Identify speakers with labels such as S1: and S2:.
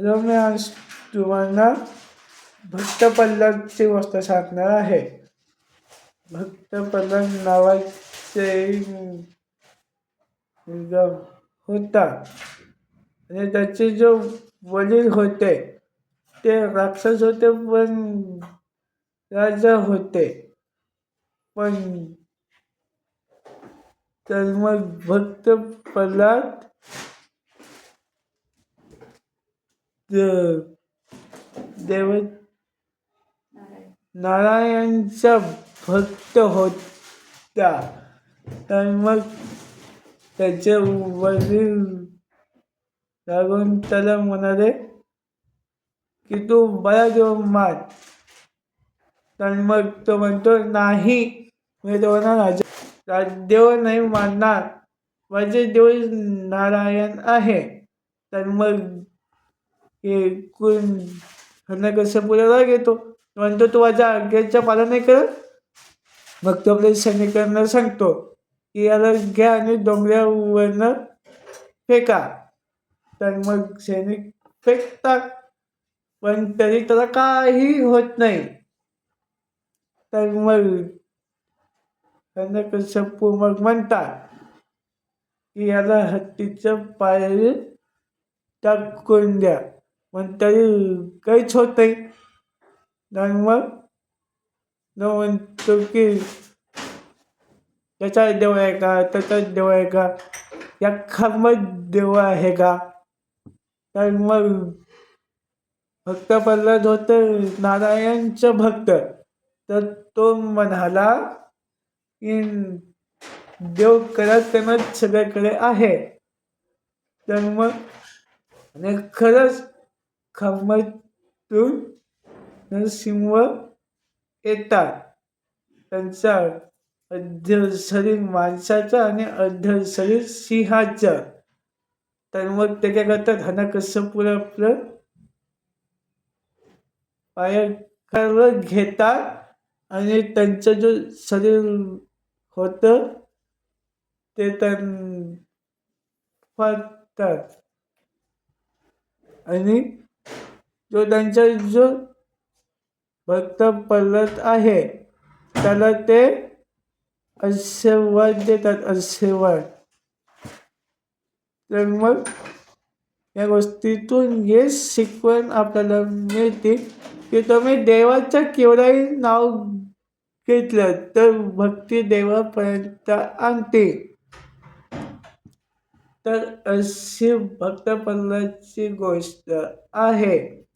S1: Hello मी आज तुम्हाला भक्त प्रल्हादची गोष्ट सांगणार आहे. भक्त प्रल्हाद नावाचे मुलगा होता आणि त्याचे जो वडील होते ते राक्षस होते पण राजा होते. पण तर मग भक्त प्रल्हाद देव नारायणचा भक्त होता. तर मग त्याचे वडील लागून त्याला म्हणाले की तू बरा देऊन मार. तर मग तो म्हणतो नाही मी दोना राजा देव नाही मानणार. माझे देव नारायण आहे. तर मग हे कोण घेतो? म्हणतो तू माझ्या आज्ञेचं पालन नाही करत मग तो आपल्या सैनिकांना सांगतो की याला घ्या आणि डोंगरावरनं फेका. तर मग सैनिक फेकतात पण तरी त्याला काही होत नाही. तर मग त्यांना मग म्हणतात की याला हत्तीचं पाय टाकून द्या. पण तरी काहीच होत नाही आणि मग तो म्हणतो की त्याचा देव आहे का त्याचा देव आहे का या खांबात देव आहे का तर मग भक्त प्रल्हाद होतं नारायणचं भक्त तर तो म्हणाला की देव करत त्यांना सगळ्याकडे आहे तर मग आणि खरंच खांबातून नरसिंह येतात. त्यांचा अध्य शरीर माणसाचं आणि अर्ध शरीर सिंहाचं. तर मग ते काय करतात? ह्यांना कसं पुरं आपलं पायाखाली घेतात आणि त्यांचं जो शरीर होतं ते त्यां फाडतात. आणि जो त्यांचा जो भक्त प्रल्हाद आहे त्याला ते आशीर्वाद देतात. आशीर्वाद. तर मग या गोष्टीतून हे शिकवण आपल्याला मिळते की तुम्ही देवाचं केवढाही नाव घेतलं तर भक्ती देवापर्यंत आणते. तर अशी भक्त गोष्ट आहे.